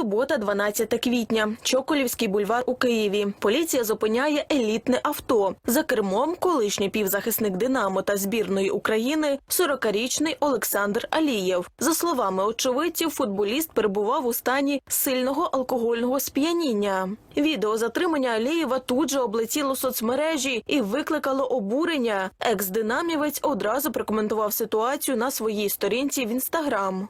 Субота, 12 квітня. Чоколівський бульвар у Києві. Поліція зупиняє елітне авто. За кермом колишній півзахисник Динамо та збірної України 40-річний Олександр Алієв. За словами очевидців, футболіст перебував у стані сильного алкогольного сп'яніння. Відео затримання Алієва тут же облетіло соцмережі і викликало обурення. Екс-динамівець одразу прокоментував ситуацію на своїй сторінці в інстаграм.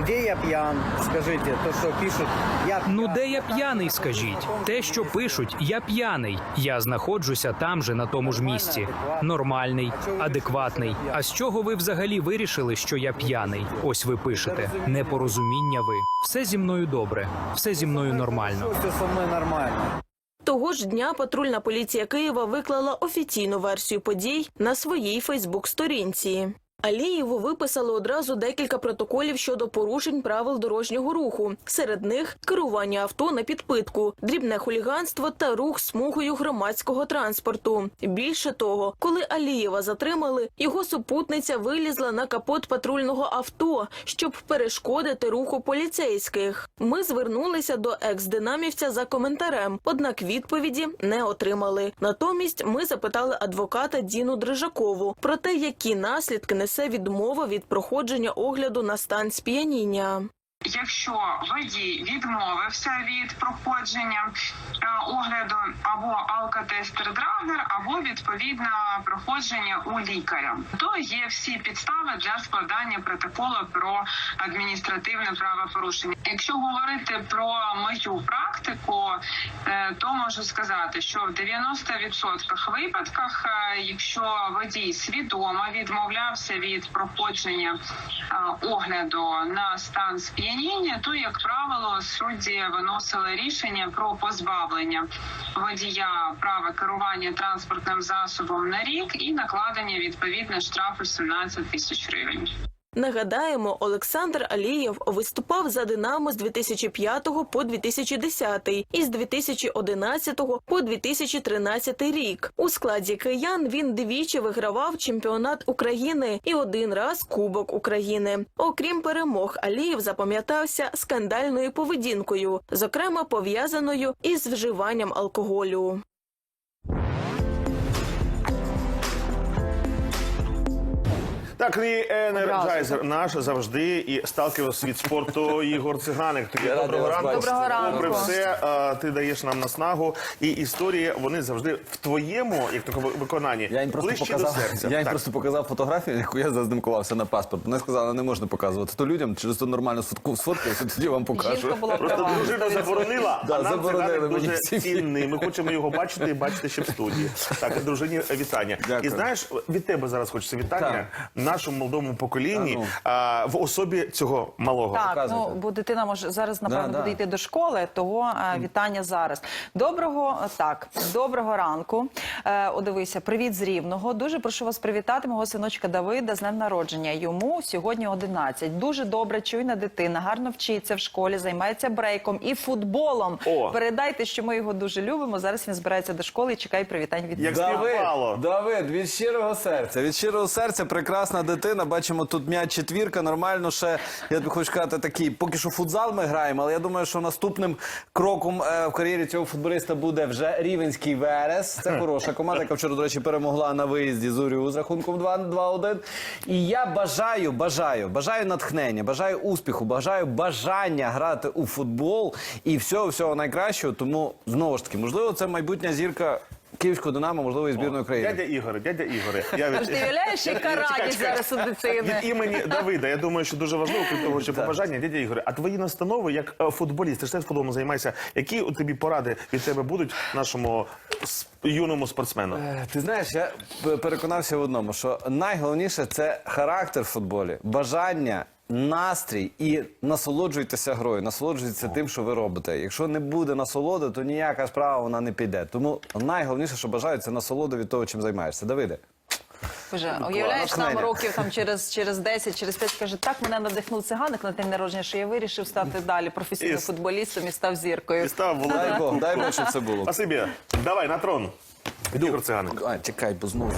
Ну, где я пьян? Скажите, то, что пишут, я Ну де я п'яний, скажіть? Те, що пишуть, я п'яний. Я знаходжуся там же на тому ж місці. Нормальний, адекватний. А з чого ви взагалі вирішили, що я п'яний? Ось ви пишете. Непорозуміння ви. Все зі мною добре, все зі мною нормально. Все со мной нормально. Того ж дня патрульна поліція Києва виклала офіційну версію подій на своїй Фейсбук-сторінці. Алієву виписали одразу декілька протоколів щодо порушень правил дорожнього руху. Серед них керування авто на підпитку, дрібне хуліганство та рух смугою громадського транспорту. Більше того, коли Алієва затримали, його супутниця вилізла на капот патрульного авто, щоб перешкодити руху поліцейських. Ми звернулися до екс-динамівця за коментарем, однак відповіді не отримали. Натомість ми запитали адвоката Діну Дрижакову про те, які наслідки несе відмова від проходження огляду на стан сп'яніння. Якщо водій відмовився від проходження е, огляду або алкотестер драгер, або відповідно проходження у лікаря, то є всі підстави для складання протоколу про адміністративне правопорушення. Якщо говорити про мою практику, е, то можу сказати, що в 90% випадках, е, якщо водій свідомо відмовлявся від проходження е, огляду на стан сп'яніння, то як правило судді виносили рішення про позбавлення водія права керування транспортним засобом на рік і накладення відповідно штрафу 17 тисяч гривень. Нагадаємо, Олександр Алієв виступав за Динамо з 2005 по 2010 і з 2011 по 2013 рік. У складі киян він двічі вигравав чемпіонат України і один раз Кубок України. Окрім перемог, Алієв запам'ятався скандальною поведінкою, зокрема пов'язаною із вживанням алкоголю. Так, і енерджайзер наш завжди і сталкивав світ спорту Ігор Циганик. Тобі Я радий доброго вас ранку. бачити. Доброго ранку. Попри все, е, ти даєш нам наснагу. І історії вони завжди в твоєму, як такому виконанні, Я їм просто ближче показав, до серця. я їм Так. просто показав фотографію, яку я зазнимкувався на паспорт. Вони сказали, не можна показувати то людям, через то нормально сфотку- сфоткаюся, тоді вам покажу. Жінка була Просто права. дружина заборонила, Да, а нам заборонили циганик мені дуже всі. цінний. Ми хочемо його бачити і бачити ще в студії. Так, дружині вітання. Дякую. І знаєш, від тебе зараз хочеться вітання Так. Нашому молодому поколінні А ну. а, в особі цього малого. Так, Показуйте. ну бо дитина може зараз напевно Да, да. буде йти до школи, того е, вітання зараз. Доброго так, доброго ранку. Е, о, дивися, привіт з рівного. Дуже прошу вас привітати мого синочка Давида з днем народження. Йому сьогодні 11. Дуже добре, чуйна дитина, гарно вчиться в школі, займається брейком і футболом. О. Передайте, що ми його дуже любимо. Зараз він збирається до школи і чекає привітань від Як нас. співпало. Давид, від щирого серця. Від щирого серця, прекрасна дитина. Бачимо, тут м'яч четвірка. Нормально ще, я тобі хочу сказати, такий, поки що футзал ми граємо, але я думаю, що наступним кроком е, в кар'єрі цього футболіста буде вже Рівенський Верес. Це хороша команда, яка вчора, до речі, перемогла на виїзді Зорю з рахунком 2-1. І я бажаю, бажаю, бажаю натхнення, бажаю успіху, бажаю бажання грати у футбол і всього, всього найкращого. Тому знову ж таки, можливо, це майбутня зірка. Київського Динамо, можливо, і збірної України. Дядя Ігоре, дядя Ігоре. Я від... Ти уявляєш, яка Чекай, радість зараз у дитини. Від імені Давида, я думаю, що дуже важливо, крім того, що побажання, дядя Ігоре, а твої настанови як е, футболіст, ти ж теж футболом займаєшся, які у тобі поради від тебе будуть нашому юному спортсмену? Е, Ти знаєш, я переконався в одному, що найголовніше це характер в футболі, бажання. Настрій і насолоджуйтеся грою, насолоджуйтеся тим, що ви робите. Якщо не буде насолоди, то ніяка справа вона не піде. Тому найголовніше, що бажаю, це насолода від того, чим займаєшся. Давиде. Боже, уявляєш, нам років там через, через 10, через 5 каже, так мене надихнув циганик на день народження, що я вирішив стати далі професійним футболістом і став зіркою. І став Дай Бог, дай Бог, щоб це було. Спасибі. Давай на трон. Ігор Циганик. А, чекай, бо знову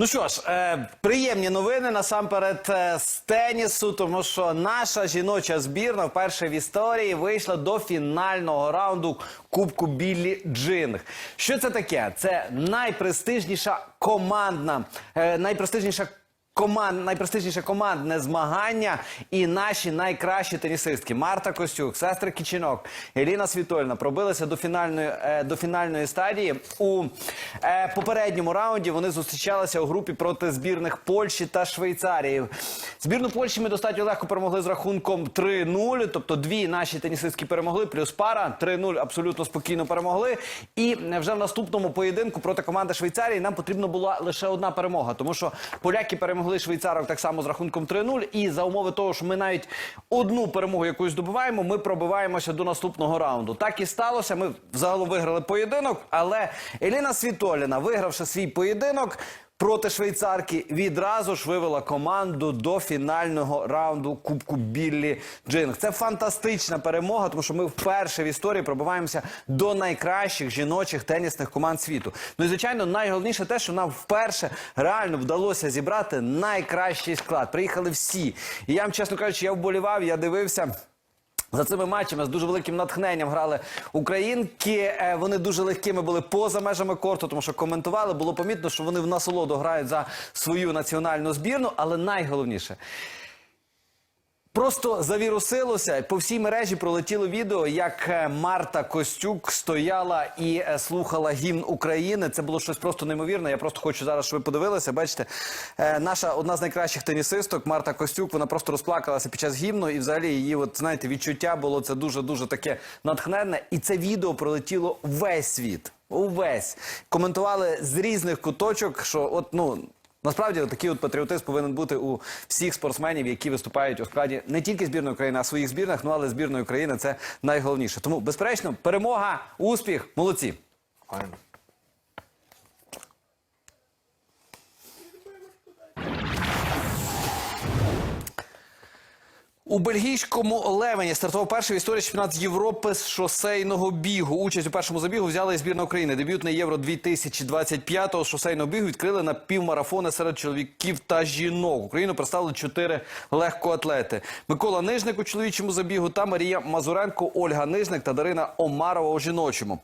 Ну що ж, е, приємні новини насамперед е, з тенісу, тому що наша жіноча збірна вперше в історії вийшла до фінального раунду Кубку Біллі Джинг. Що це таке? Це найпрестижніша командна, е, найпрестижніша команд, найпрестижніше командне змагання і наші найкращі тенісистки Марта Костюк, сестри Кічінок, Еліна Світольна пробилися до фінальної, е, до фінальної стадії. У е, попередньому раунді вони зустрічалися у групі проти збірних Польщі та Швейцарії. Збірну Польщі ми достатньо легко перемогли з рахунком 3-0, тобто дві наші тенісистки перемогли, плюс пара 3-0 абсолютно спокійно перемогли. І вже в наступному поєдинку проти команди Швейцарії нам потрібна була лише одна перемога, тому що поляки перемогли швейцарок так само з рахунком 3-0. І за умови того, що ми навіть одну перемогу якусь добуваємо, ми пробиваємося до наступного раунду. Так і сталося. Ми взагалі виграли поєдинок, але Еліна Світоліна, вигравши свій поєдинок. Проти швейцарки відразу ж вивела команду до фінального раунду Кубку Біллі Джинг. Це фантастична перемога, тому що ми вперше в історії пробиваємося до найкращих жіночих тенісних команд світу. Ну і звичайно, найголовніше те, що нам вперше реально вдалося зібрати найкращий склад. Приїхали всі. І я вам чесно кажучи, я вболівав, я дивився. За цими матчами з дуже великим натхненням грали українки. Е, Вони дуже легкими були поза межами корту, тому що коментували. Було помітно, що вони в насолоду грають за свою національну збірну. Але найголовніше. Просто завірусилося по всій мережі пролетіло відео, як е, Марта Костюк стояла і е, слухала гімн України. Це було щось просто неймовірне. Я просто хочу зараз, щоб ви подивилися. Бачите, е, наша одна з найкращих тенісисток Марта Костюк. Вона просто розплакалася під час гімну, і взагалі її, от знаєте, відчуття було це дуже дуже таке натхненне. І це відео пролетіло весь світ. Увесь коментували з різних куточок, що от ну. Насправді такий от патріотизм повинен бути у всіх спортсменів, які виступають у складі не тільки збірної України, а своїх збірних, ну але збірної України це найголовніше. Тому, безперечно, перемога, успіх, молодці. У бельгійському Левені стартував перший в історії чемпіонат Європи з шосейного бігу. Участь у першому забігу взяла і збірна України. Дебютне євро 2025-го з шосейного бігу відкрили на півмарафони серед чоловіків та жінок. Україну представили чотири легкоатлети: Микола Нижник у чоловічому забігу та Марія Мазуренко, Ольга Нижник та Дарина Омарова у жіночому.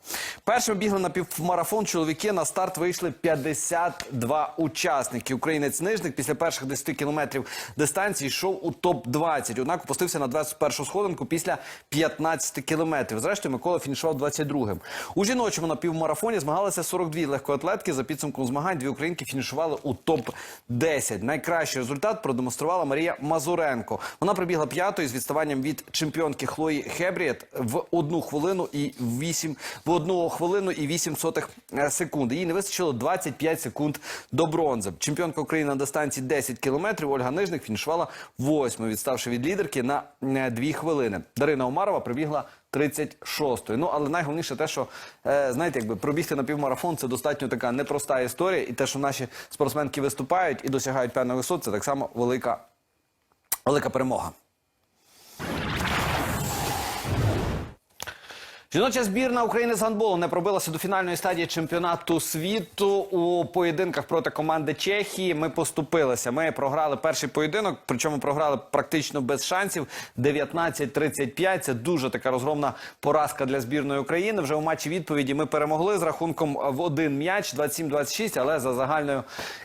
Першими бігли на півмарафон чоловіки. На старт вийшли 52 учасники. Українець Нижник після перших 10 кілометрів дистанції йшов у топ 20 Однак опустився на 21 сходинку після 15 кілометрів. Зрештою, Микола фінішував 22-м. У жіночому на півмарафоні змагалися 42 легкоатлетки. За підсумком змагань дві українки фінішували у топ 10 Найкращий результат продемонструвала Марія Мазуренко. Вона прибігла п'ятою з відставанням від чемпіонки Хлої Хебріет в одну хвилину і 8, в одну хвилину і 8 сотих е, секунди. Їй не вистачило 25 секунд до бронзи. Чемпіонка України на дистанції 10 кілометрів. Ольга Нижник фінішувала восьмою, відставши від лідерки на е, дві хвилини. Дарина Омарова прибігла 36-ї. Ну але найголовніше те, що е, знаєте, якби пробігти на півмарафон це достатньо така непроста історія, і те, що наші спортсменки виступають і досягають певних висот, це так само велика, велика перемога. Жіноча збірна України з гандболу не пробилася до фінальної стадії чемпіонату світу у поєдинках проти команди Чехії. Ми поступилися. Ми програли перший поєдинок, причому програли практично без шансів. 19-35. Це дуже така розгромна поразка для збірної України. Вже у матчі відповіді ми перемогли з рахунком в один м'яч 27-26, але за загальною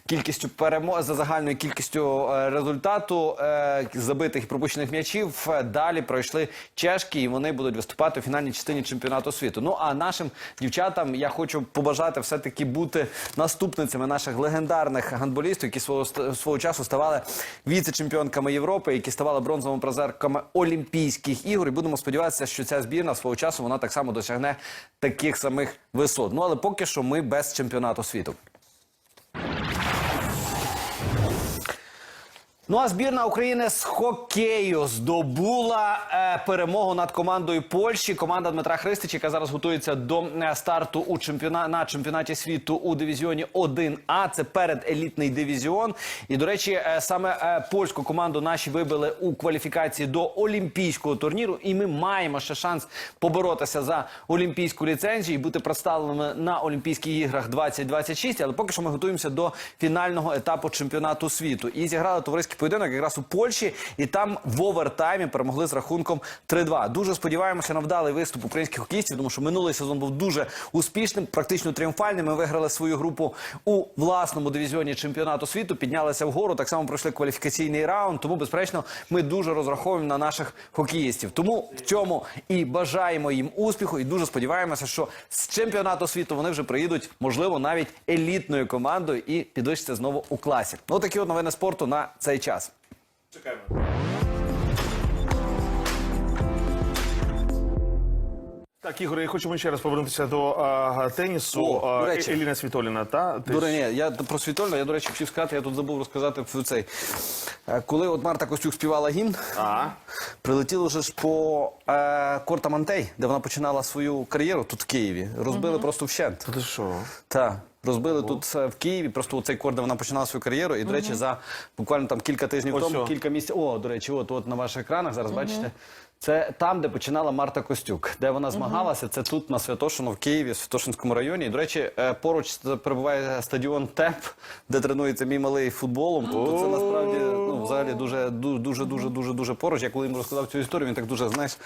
кількістю перемог за загальною кількістю е, результату е, забитих і пропущених м'ячів е, далі пройшли чешки, і вони будуть виступати у фінальній частині чемпіонату світу. Ну а нашим дівчатам я хочу побажати все таки бути наступницями наших легендарних гандболістів, які свого свого часу ставали віце-чемпіонками Європи, які ставали бронзовими призерками Олімпійських ігор. І будемо сподіватися, що ця збірна свого часу вона так само досягне таких самих висот. Ну але поки що ми без чемпіонату світу. Ну а збірна України з хокею здобула е, перемогу над командою Польщі. Команда Дмитра Христича, яка зараз готується до е, старту у чемпіона... на чемпіонаті світу у дивізіоні 1А. Це переделітний дивізіон. І до речі, е, саме е, польську команду наші вибили у кваліфікації до олімпійського турніру. І ми маємо ще шанс поборотися за олімпійську ліцензію і бути представленими на Олімпійських іграх 2026. Але поки що ми готуємося до фінального етапу чемпіонату світу. І зіграли товариський поєдинок якраз у Польщі, і там в овертаймі перемогли з рахунком 3-2. Дуже сподіваємося на вдалий виступ українських хокеїстів, тому що минулий сезон був дуже успішним, практично тріумфальним. Ми виграли свою групу у власному дивізіоні чемпіонату світу, піднялися вгору. Так само пройшли кваліфікаційний раунд. Тому, безперечно, ми дуже розраховуємо на наших хокеїстів. Тому в цьому і бажаємо їм успіху, і дуже сподіваємося, що з чемпіонату світу вони вже приїдуть, можливо, навіть елітною командою і підвищаться знову у класі. Ну такі от новини спорту на цей час. Чекаємо. Так, Ігор, я хочемо ще раз повернутися до а, тенісу. О, до речі. Еліна Світоліна, та? Ти До речі, я про світольну, я, до речі, хотів сказати, я тут забув розказати в цей. Е, Коли от Марта Костюк співала гімн, А? прилетіло вже ж по е, Корта Мантей, де вона починала свою кар'єру тут в Києві. Розбили просто вщент. Та ти що? Так, розбили тут в Києві, просто цей корт, вона починала свою кар'єру. І, до речі, за буквально там кілька тижнів Ось тому, о. кілька місяців. О, до речі, от, от на ваших екранах зараз бачите. Це там, де починала Марта Костюк, де вона змагалася. Це тут на Святошино в Києві, в Святошинському районі. І, до речі, е, поруч перебуває стадіон ТЕП, де тренується мій малий футболом. Тобто це насправді ну, взагалі дуже ду- дуже дуже дуже дуже поруч. Я коли йому розказав цю історію, він так дуже знаєш,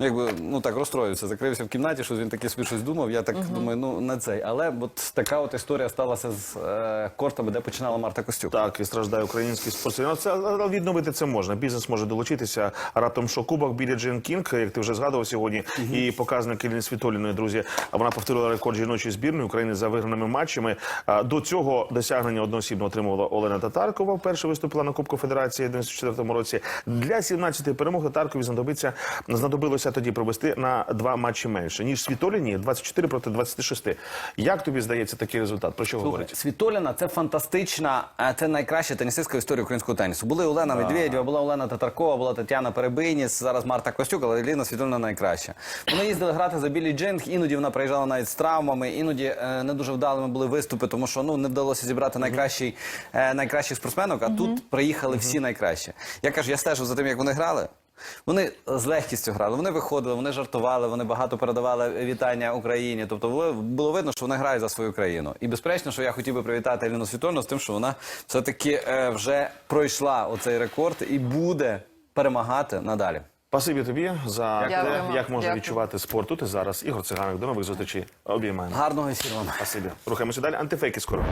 ну якби ну так розстроївся, закрився в кімнаті, що він таки собі щось думав. Я так думаю, ну не цей. Але от така от історія сталася з е, кортами, де починала Марта Костюк. Так, і страждає український спортсмен. Ну, Це але відновити це можна. Бізнес може долучитися. Раптом що кубок Білі Джин Кінг, як ти вже згадував сьогодні, і показник Іллі Світоліної, друзі. Вона повторила рекорд жіночої збірної України за виграними матчами. До цього досягнення одноосібно отримувала Олена Татаркова. Вперше виступила на Кубку Федерації в 94 році. Для 17 перемог Татаркові знадобиться знадобилося тоді провести на два матчі менше ніж Світоліні 24 проти 26. Як тобі здається такий результат? Про що говорить? Світоліна це фантастична, е, це найкраща тенісистка в історії українського тенісу. Були Олена Медведєва, була Олена Татаркова, була Тетяна Перебийніс, зараз Марта Костюк, але Еліна Світоліна найкраща. Вони їздили грати за білі джинг, іноді вона приїжджала навіть з травмами, іноді е, не дуже вдалими були виступи, тому що ну не вдалося зібрати найкращий, е, найкращих спортсменок, а тут приїхали всі найкращі. Я кажу, я стежу за тим, як вони грали. Вони з легкістю грали, вони виходили, вони жартували, вони багато передавали вітання Україні. Тобто було видно, що вони грають за свою країну. І безперечно, що я хотів би привітати Еліну Світольну з тим, що вона все-таки е, вже пройшла оцей рекорд і буде перемагати надалі. Спасибі тобі за те, як можна Дякую. відчувати спорт тут і зараз. Ігор Циганик, до нових зустрічей. Обіймаємо. Гарного ефіру вам. Спасибі. Рухаємося далі. Антифейки скоро.